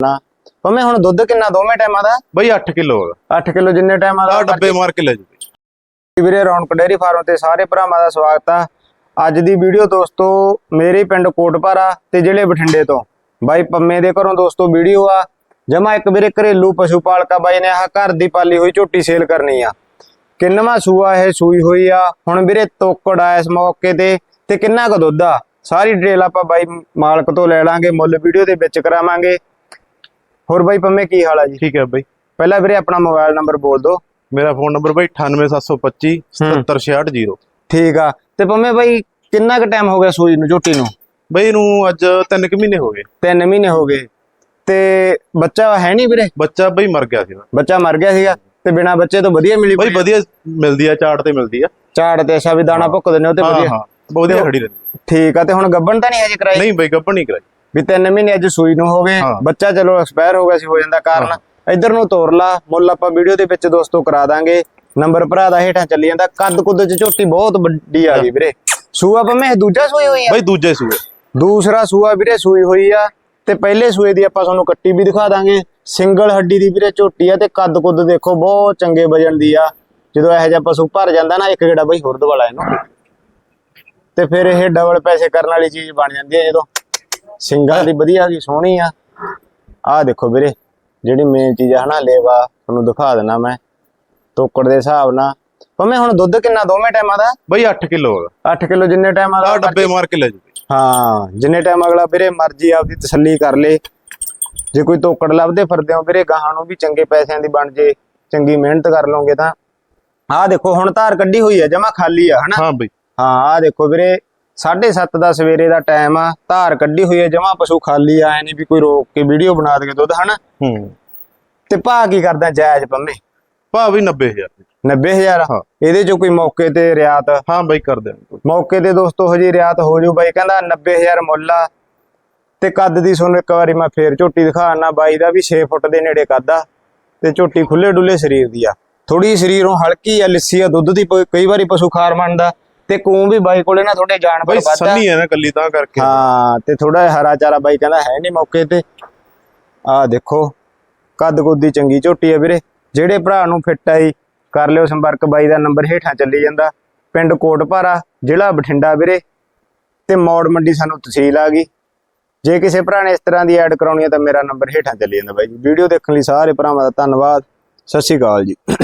ਨਾ ਪੰਮੇ ਹੁਣ ਦੁੱਧ ਕਿੰਨਾ? ਦੋਵੇਂ ਟਾਈਮਾਂ ਦਾ? ਬਈ 8 ਕਿਲੋ ਆ। 8 ਕਿਲੋ ਜਿੰਨੇ ਟਾਈਮਾਂ ਦਾ? ਡੱਬੇ ਮਾਰ ਕੇ ਲੈ ਜੂ ਵੀਰੇ ਰੌਣਕ ਡੇਅਰੀ ਫਾਰਮ ਤੇ ਸਾਰੇ ਭਰਾਵਾਂ ਦਾ ਸਵਾਗਤ ਆ। ਅੱਜ ਦੀ ਵੀਡੀਓ ਦੋਸਤੋ ਮੇਰੇ ਪਿੰਡ ਕੋਟਪਾਰਾ ਤੇ ਜ਼ਿਲ੍ਹੇ ਬਠਿੰਡੇ ਤੋਂ। ਬਾਈ ਪੰਮੇ ਦੇ ਘਰੋਂ ਦੋਸਤੋ ਵੀਡੀਓ ਆ। ਜਮਾ ਇੱਕ ਵੀਰੇ ਘਰੇਲੂ ਪਸ਼ੂ ਪਾਲਕਾ ਬਾਈ ਨੇ ਆਹ ਘਰ ਦੀ ਪਾਲੀ ਹੋਈ ਝੋਟੀ ਸੇਲ ਕਰਨੀ ਆ। ਕਿੰਨਵਾਂ ਸੂਆ ਇਹ ਸੂਈ ਹੋਈ ਆ? ਹੁਣ ਵੀਰੇ ਤੋਕੜ ਆ ਇਸ ਮੌਕੇ ਤੇ ਤੇ ਕਿੰਨਾ ਕੁ ਦੁੱਧ ਆ? ਸਾਰੀ ਡਿਟੇਲ ਆਪਾਂ ਬਾਈ ਮਾਲਕ ਤੋਂ ਲੈ ਲਾਂਗੇ ਮੁੱਲ ਵੀਡੀਓ ਦੇ ਵਿੱਚ ਕਰਾਵਾਂਗੇ। ਹੋਰ ਬਾਈ ਪੰਮੇ ਕੀ ਹਾਲ ਆ ਜੀ? ਠੀਕ ਹੈ ਬਈ। ਪਹਿਲਾਂ ਵੀਰੇ ਆਪਣਾ ਮੋਬਾਈਲ ਨੰਬਰ ਬੋਲ ਦਿਓ। ਮੇਰਾ ਫੋਨ ਨੰਬਰ ਬਈ 98725 77660 ਠੀਕ ਆ। ਤੇ ਪੰਮੇ ਬਾਈ ਕਿੰਨਾ ਕੁ ਟਾਈਮ ਹੋ ਗਿਆ ਸੂਈ ਨੂੰ ਝੋਟੀ ਨੂੰ? ਬਈ ਨੂੰ ਅੱਜ 3 ਕੁ ਮਹੀਨੇ ਹੋ ਗਏ। 3 ਮਹੀਨੇ ਹੋ ਗਏ। ਤੇ ਬੱਚਾ ਹੈ ਨਹੀਂ ਵੀਰੇ? ਬੱਚਾ ਬਈ ਮਰ ਗਿਆ ਸੀ ਬੱਚਾ ਮਰ ਗਿਆ ਸੀਗਾ ਤੇ ਬਿਨਾ ਬੱਚੇ ਤੋਂ ਵਧੀਆ ਮਿਲੀ ਬਈ ਵਧੀਆ ਮਿਲਦੀ ਆ ਚਾਟ ਤੇ ਮਿਲਦੀ ਆ। ਝਾੜ ਤੇ ਅੱਛਾ ਵੀ ਦਾਣਾ ਭੁੱਕਦੇ ਨੇ ਉਹ ਤੇ ਵਧੀਆ। ਹਾਂ। ਬਹੁਤ ਵਧੀਆ ਖੜੀ ਰਹਿੰਦੀ। ਠੀਕ ਆ ਤੇ ਹੁਣ ਗੱਬਣ ਤਾਂ ਨਹੀਂ ਹਜੇ ਕਰਾਈ? ਨਹੀਂ ਬਈ ਗੱਭਣ ਨਹੀਂ ਕਰਾਈ। ਵੀ 3 ਮਹੀਨੇ ਅੱਜ ਸੂਈ ਨੂੰ ਹੋ ਗਏ। ਬੱਚਾ ਚਲੋ ਐਕਸਪਾਇਰ ਹੋ ਗਿਆ ਸੀ ਹੋ ਜਾਂਦਾ ਕਾਰਨ। ਇੱਧਰ ਨੂੰ ਤੋਰ ਲਾ ਮੁੱਲ ਆਪਾਂ ਵੀਡੀਓ ਦੇ ਵਿੱਚ ਦੋਸਤੋ ਕਰਾ ਦਾਂਗੇ। ਨੰਬਰ ਭਰਾ ਦਾ ਹੇਠਾਂ ਚੱਲੀ ਜਾਂਦਾ ਕੱਦ ਕੁੱਦ ਚ ਝੋਟੀ ਬਹੁਤ ਵੱਡੀ ਆ ਗਈ ਵੀਰੇ। ਸੂਆ ਪੰਮੇ ਦੂਜਾ ਸੂਈ ਹੋਈ ਆ? ਬਈ ਦੂਜੇ ਸੂਏ। ਦੂਸਰਾ ਸੂਆ ਵੀਰੇ ਸੂਈ ਹੋਈ ਆ ਤੇ ਪਹਿਲੇ ਸੂਏ ਦੀ ਆਪਾਂ ਤੁਹਾਨੂੰ ਕੱਟੀ ਵੀ ਦਿਖਾ ਦਾਂਗੇ। ਸਿੰਗਲ ਹੱਡੀ ਦੀ ਵੀਰੇ ਝੋਟੀ ਆ ਤੇ ਕੱਦ ਕੁੱਦ ਦੇਖੋ ਬਹੁਤ ਚੰਗੇ ਵਜਨ ਦੀ ਆ। ਜਦੋਂ ਇਹੋ ਜਿਹਾ ਪਸ਼ੂ ਭਰ ਜਾਂਦਾ ਨਾ ਇੱਕ ਗੇੜਾ ਬਈ ਹੁਰਦ ਵਾਲਾ ਇਹਨੂੰ। ਤੇ ਫਿਰ ਇਹ ਡਬਲ ਪੈਸੇ ਕਰਨ ਵਾਲੀ ਚੀਜ਼ ਬਣ ਜਾਂਦੀ ਹੈ ਜਦੋਂ। ਸਿੰਗਲ ਦੀ ਵਧੀਆ ਗਈ ਸੋਹਣੀ ਆ। ਆਹ ਦੇਖੋ ਵੀਰੇ ਜਿਹੜੀ ਮੇਨ ਚੀਜ਼ ਆ ਹਨਾ ਲੇਵਾ ਤੁਹਾਨੂੰ ਦਿਖਾ ਦੇਣਾ ਮੈਂ। ਤੋਕੜ ਦੇ ਹਿਸਾਬ ਨਾਲ। ਭਾਵੇਂ ਹੁਣ ਦੁੱਧ ਕਿੰਨਾ ਦੋਵੇਂ ਟਾਈਮਾਂ ਦਾ? ਬਈ 8 ਕਿਲੋ ਆ 8 ਕਿਲੋ ਜਿੰਨੇ ਟਾਈਮਾਂ ਆਹ ਡੱਬੇ ਮਾਰ ਕੇ ਲੈ ਜੂ ਹਾਂ ਜਿੰਨੇ ਟਾਈਮ ਅਗਲਾ ਵੀਰੇ ਮਰਜ਼ੀ ਆਪਦੀ ਤਸੱਲੀ ਕਰ ਲੇ। ਜੇ ਕੋਈ ਤੋਕੜ ਲੱਭਦੇ ਫਿਰਦੇ ਹੋ ਵੀਰੇ ਗਾਹਾਂ ਨੂੰ ਵੀ ਚੰਗੇ ਪੈਸਿਆਂ ਦੀ ਬਣ ਜੇ ਚੰਗੀ ਮਿਹਨਤ ਕਰ ਲਓਗੇ ਤਾਂ। ਆਹ ਦੇਖੋ ਹੁਣ ਧਾਰ ਕੱਢੀ ਹੋਈ ਹੈ ਜਮਾ ਖਾਲੀ ਆ ਹਨਾ? ਹਾਂ ਬਈ। ਹਾਂ ਆਹ ਦੇਖੋ ਵੀਰੇ 7:30 ਦਾ ਸਵੇਰੇ ਦਾ ਟਾਈਮ ਆ ਧਾਰ ਕੱਢੀ ਹੋਈ ਹੈ ਜਮਾ ਪਸ਼ੂ ਖਾਲੀ ਆ ਐ ਨਹੀਂ ਵੀ ਕੋਈ ਰੋਕ ਕੇ ਵੀਡੀਓ ਬਣਾ ਦੇ ਦੁੱਧ ਹਨਾ? ਹੂੰ। ਤੇ ਭਾ ਕੀ ਕਰਦਾ ਜਾਇਜ਼ ਪੰਮੇ? ਭਾ ਵੀ 90000 90000 ਹਾਂ। ਇਹਦੇ ਚੋਂ ਕੋਈ ਮੌਕੇ ਤੇ ਰਿਆਤ? ਹਾਂ ਬਈ ਕਰ ਦੇ ਮੌਕੇ ਤੇ ਦੋਸਤੋ ਹਜੇ ਰਿਆਤ ਹੋ ਜੂ ਬਾਈ ਕਹਿੰਦਾ 90000 ਮੁੱਲ ਆ। ਤੇ ਕੱਦ ਦੀ ਤੁਹਾਨੂੰ ਇੱਕ ਵਾਰੀ ਮੈਂ ਫੇਰ ਝੋਟੀ ਦਿਖਾਣਾ ਬਾਈ ਦਾ ਵੀ 6 ਫੁੱਟ ਦੇ ਨੇੜੇ ਕੱਦ ਆ। ਤੇ ਝੋਟੀ ਖੁੱਲੇ ਡੁੱਲੇ ਸਰੀਰ ਦੀ ਆ। ਥੋੜੀ ਸਰੀਰੋਂ ਹਲਕੀ ਆ ਲਿੱਸੀ ਆ ਦੁੱਧ ਦੀ ਕਈ ਵਾਰੀ ਪਸ਼ੂ ਖਾਰ ਮੰਨਦਾ। ਤੇ ਕੂੰ ਵੀ ਬਾਈ ਕੋਲੇ ਨਾ ਥੋੜੇ ਜਾਨਵਰ ਬਈ ਵੱਧ ਸੰਨੀ ਹੈ ਨਾ ਕੱਲੀ ਤਾਂ ਕਰਕੇ। ਹਾਂ ਤੇ ਥੋੜਾ ਹਰਾ ਚਾਰਾ ਬਾਈ ਕਹਿੰਦਾ ਹੈ ਨਹੀਂ ਮੌਕੇ ਤੇ। ਆ ਦੇਖੋ ਕੱਦ ਕੁੱਦੀ ਚੰਗੀ ਝੋਟੀ ਆ ਵੀਰੇ। ਜਿਹੜੇ ਭਰਾ ਨੂੰ ਫਿੱਟ ਆਈ ਕਰ ਲਿਓ ਸੰਪਰਕ ਬਾਈ ਦਾ ਨੰਬਰ ਹੇਠਾਂ ਚੱਲੀ ਜਾਂਦਾ। ਪਿੰਡ ਕੋਟਪਾਰਾ ਜ਼ਿਲ੍ਹਾ ਬਠਿੰਡਾ ਵੀਰੇ। ਤੇ ਮੌੜ ਮੰਡੀ ਸਾਨੂੰ ਤਹਿਸੀਲ ਆ ਗਈ। ਜੇ ਕਿਸੇ ਭਰਾ ਨੇ ਇਸ ਤਰ੍ਹਾਂ ਦੀ ਐਡ ਕਰਾਉਣੀ ਹੈ ਤਾਂ ਮੇਰਾ ਨੰਬਰ ਹੇਠਾਂ ਚੱਲੀ ਜਾਂਦਾ ਬਾਈ ਜੀ। ਵੀਡੀਓ ਦੇਖਣ ਲਈ ਸਾਰੇ ਭਰਾਵਾਂ ਦਾ ਧੰਨਵਾਦ। ਸਤਿ ਸ਼੍ਰੀ ਅਕਾਲ ਜੀ।